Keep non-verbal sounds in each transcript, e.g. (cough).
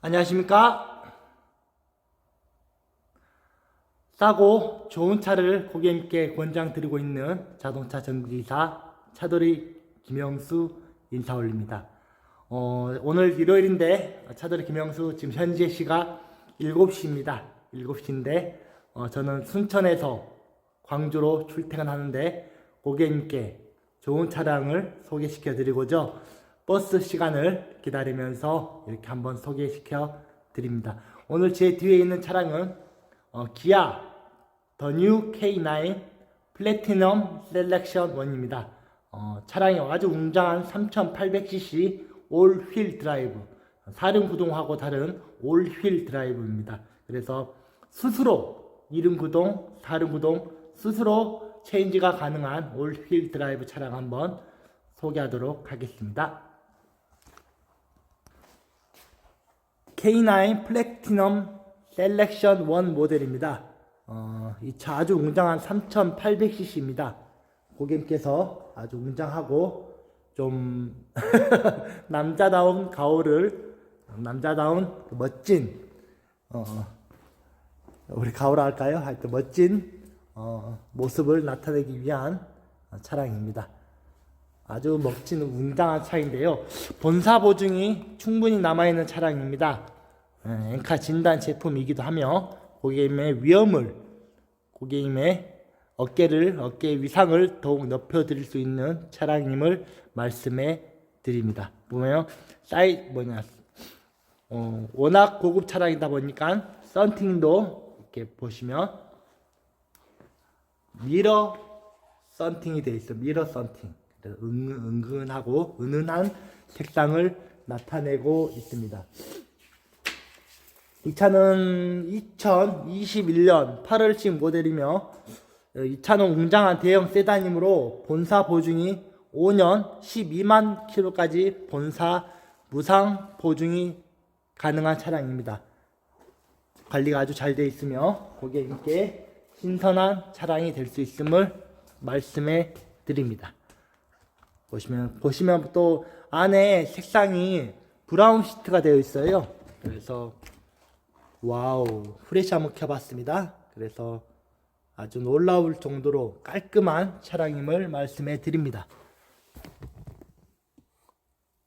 안녕하십니까? 싸고 좋은 차를 고객님께 권장 드리고 있는 자동차 전기사 차돌이 김영수 인사 올립니다. 어, 오늘 일요일인데 차돌이 김영수 지금 현재 시각 7시입니다. 7시인데 어, 저는 순천에서 광주로 출퇴근하는데 고객님께 좋은 차량을 소개시켜 드리고죠. 버스 시간을 기다리면서 이렇게 한번 소개시켜 드립니다. 오늘 제 뒤에 있는 차량은 어, 기아 더 뉴 K9 플래티넘 셀렉션 1입니다. 어, 차량이 아주 웅장한 3800cc 올휠 드라이브 사륜 구동하고 다른 올휠 드라이브입니다. 그래서 스스로 이륜 구동, 사륜 구동 스스로 체인지가 가능한 올휠 드라이브 차량 한번 소개하도록 하겠습니다. K9 플래티넘 셀렉션 1 모델입니다. 어, 이 차 아주 웅장한 3800cc입니다. 고객님께서 아주 웅장하고 좀 (laughs) 남자다운 가오를 남자다운 그 멋진 어, 우리 가오라 할까요? 하여튼 멋진 어, 모습을 나타내기 위한 어, 차량입니다. 아주 멋진 웅장한 차인데요. 본사 보증이 충분히 남아있는 차량입니다. 예, 엔카 진단 제품이기도 하며 고객님의 위험을 고객님의 어깨를 어깨 위상을 더욱 높여드릴 수 있는 차량임을 말씀해 드립니다. 보면 사이 뭐냐 어, 워낙 고급 차량이다 보니까 썬팅도 이렇게 보시면 미러 썬팅이 되어 있어 미러 썬팅 은, 은근하고 은은한 색상을 나타내고 있습니다. 이 차는 2021년 8월식 모델이며 어, 이 차는 웅장한 대형 세단이므로 본사 보증이 5년 12만 킬로까지 본사 무상 보증이 가능한 차량입니다. 관리가 아주 잘 되어 있으며 고객님께 신선한 차량이 될 수 있음을 말씀해 드립니다. 보시면 보시면 또 안에 색상이 브라운 시트가 되어 있어요. 그래서 와우 프레시 한번 켜봤습니다. 그래서 아주 놀라울 정도로 깔끔한 차량임을 말씀해 드립니다.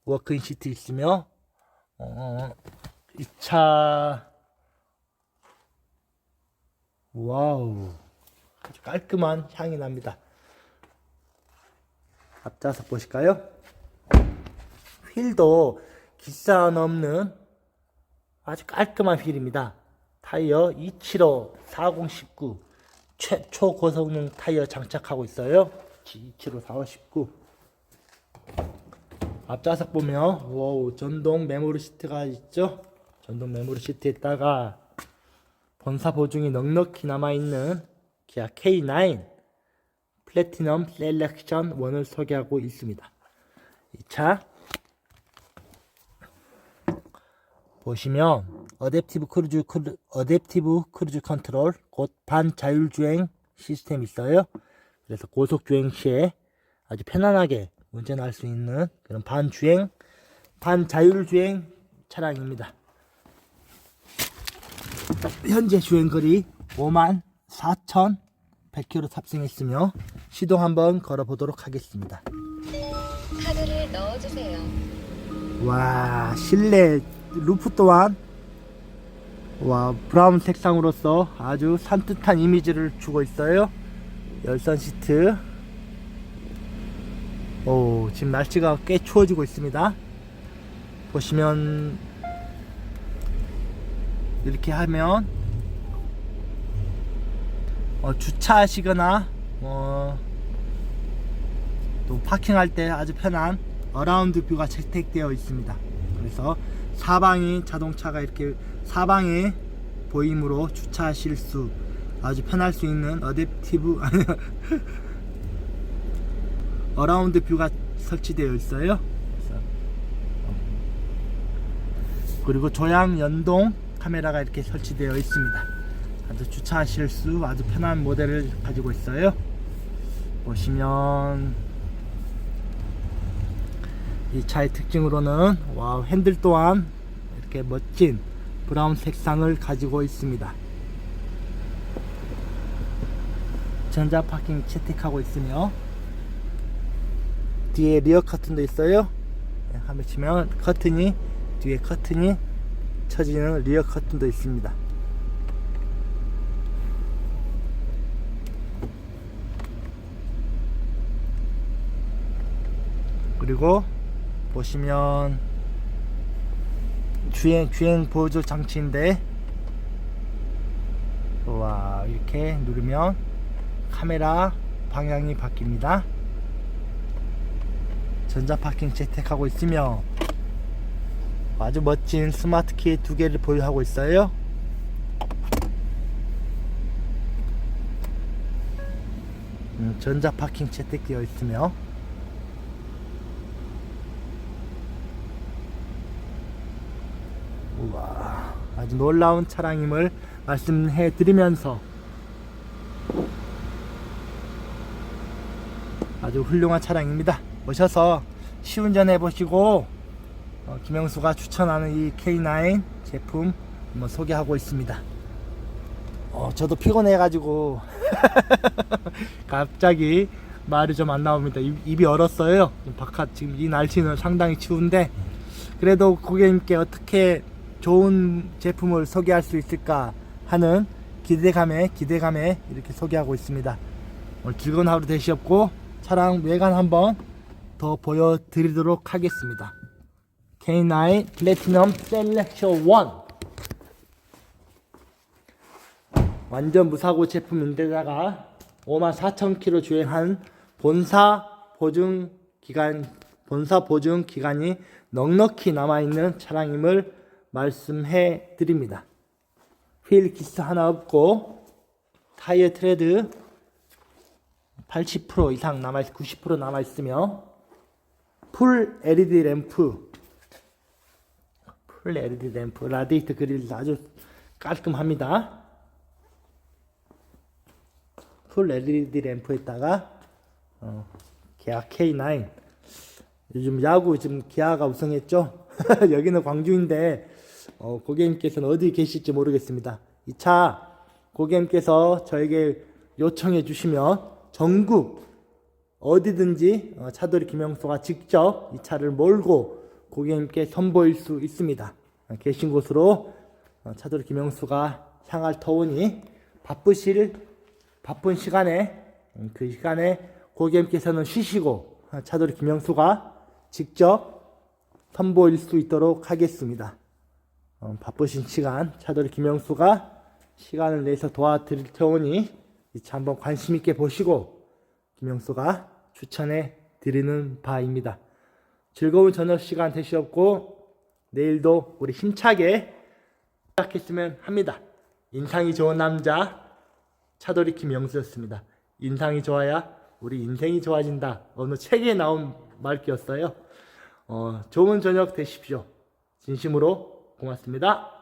워크인 시트 있으며 어, 이차 와우 아주 깔끔한 향이 납니다. 앞좌석 보실까요? 휠도 기싸움 없는 아주 깔끔한 휠입니다. 타이어 275 4019 최초 고성능 타이어 장착하고 있어요. 275 4019 앞좌석 보면 와우 전동 메모리 시트가 있죠. 전동 메모리 시트에다가 본사 보증이 넉넉히 남아있는 기아 K9 플래티넘 셀렉션 1을 소개하고 있습니다. 이차 보시면 어댑티브 크루즈 크루, 어댑티브 크루즈 컨트롤 곧 반자율 주행 시스템 있어요. 그래서 고속 주행 시에 아주 편안하게 운전할 수 있는 그런 반주행 반자율 주행 차량입니다. 현재 주행 거리 5만 4,100km 탑승했으며 시동 한번 걸어보도록 하겠습니다. 카드를 넣어주세요. 와 실내 루프 또한 와 브라운 색상으로서 아주 산뜻한 이미지를 주고 있어요 열선 시트 오 지금 날씨가 꽤 추워지고 있습니다 보시면 이렇게 하면 어, 주차하시거나 어, 또 파킹할 때 아주 편한 어라운드 뷰가 채택되어 있습니다. 그래서 사방이 자동차가 이렇게 사방에 보임으로 주차하실 수 아주 편할 수 있는 어댑티브 (laughs) 어라운드 뷰가 설치되어 있어요. 어, 그리고 조향 연동 카메라가 이렇게 설치되어 있습니다. 아주 주차하실 수 아주 편한 모델을 가지고 있어요. 보시면 이 차의 특징으로는 와 핸들 또한 이렇게 멋진 브라운 색상을 가지고 있습니다. 전자 파킹 채택하고 있으며 뒤에 리어 커튼도 있어요. 네, 한번 치면 커튼이 뒤에 커튼이 쳐지는 리어 커튼도 있습니다. 그리고 보시면 주행 주행 보조 장치인데 와 이렇게 누르면 카메라 방향이 바뀝니다. 전자 파킹 채택하고 있으며 아주 멋진 스마트 키 두 개를 보유하고 있어요. 음, 전자 파킹 채택되어 있으며 우와 아주 놀라운 차량임을 말씀해 드리면서 아주 훌륭한 차량입니다. 오셔서 시운전 해 보시고 어, 김영수가 추천하는 이 K9 제품 한번 소개하고 있습니다. 어, 저도 피곤해가지고 (laughs) 갑자기 말이 좀 안 나옵니다. 입, 입이 얼었어요. 바깥 지금 이 날씨는 상당히 추운데 그래도 고객님께 어떻게 좋은 제품을 소개할 수 있을까 하는 기대감에 기대감에 이렇게 소개하고 있습니다. 오늘 즐거운 하루 되시옵고 차량 외관 한번 더 보여드리도록 하겠습니다. K9 플래티넘 셀렉션 1 완전 무사고 제품인데다가 54,000km 주행한 본사 보증 기간 본사 보증 기간이 넉넉히 남아 있는 차량임을 말씀해 드립니다. 휠 기스 하나 없고 타이어 트레드 80% 이상 남아 있, 90% 남아 있으며 풀 LED 램프 풀 LED 램프 라디에이터 그릴 아주 깔끔합니다. 풀 LED 램프에다가 어, 기아 K9 요즘 야구 지금 기아가 우승했죠. (laughs) 여기는 광주인데 어, 고객님께서는 어디 계실지 모르겠습니다. 이차 고객님께서 저에게 요청해 주시면 전국 어디든지 어, 차돌이 김영수가 직접 이 차를 몰고 고객님께 선보일 수 있습니다. 어, 계신 곳으로 어, 차돌이 김영수가 향할 터우니 바쁘실 바쁜 시간에 음, 그 시간에 고객님께서는 쉬시고 어, 차돌이 김영수가 직접 선보일 수 있도록 하겠습니다. 어, 바쁘신 시간 차돌이 김영수가 시간을 내서 도와드릴 테오니 이차 한번 관심 있게 보시고 김영수가 추천해 드리는 바입니다. 즐거운 저녁 시간 되시옵고 내일도 우리 힘차게 시작했으면 합니다. 인상이 좋은 남자 차돌이 김영수였습니다. 인상이 좋아야 우리 인생이 좋아진다. 어느 책에 나온 말기였어요. 어, 좋은 저녁 되십시오. 진심으로 고맙습니다.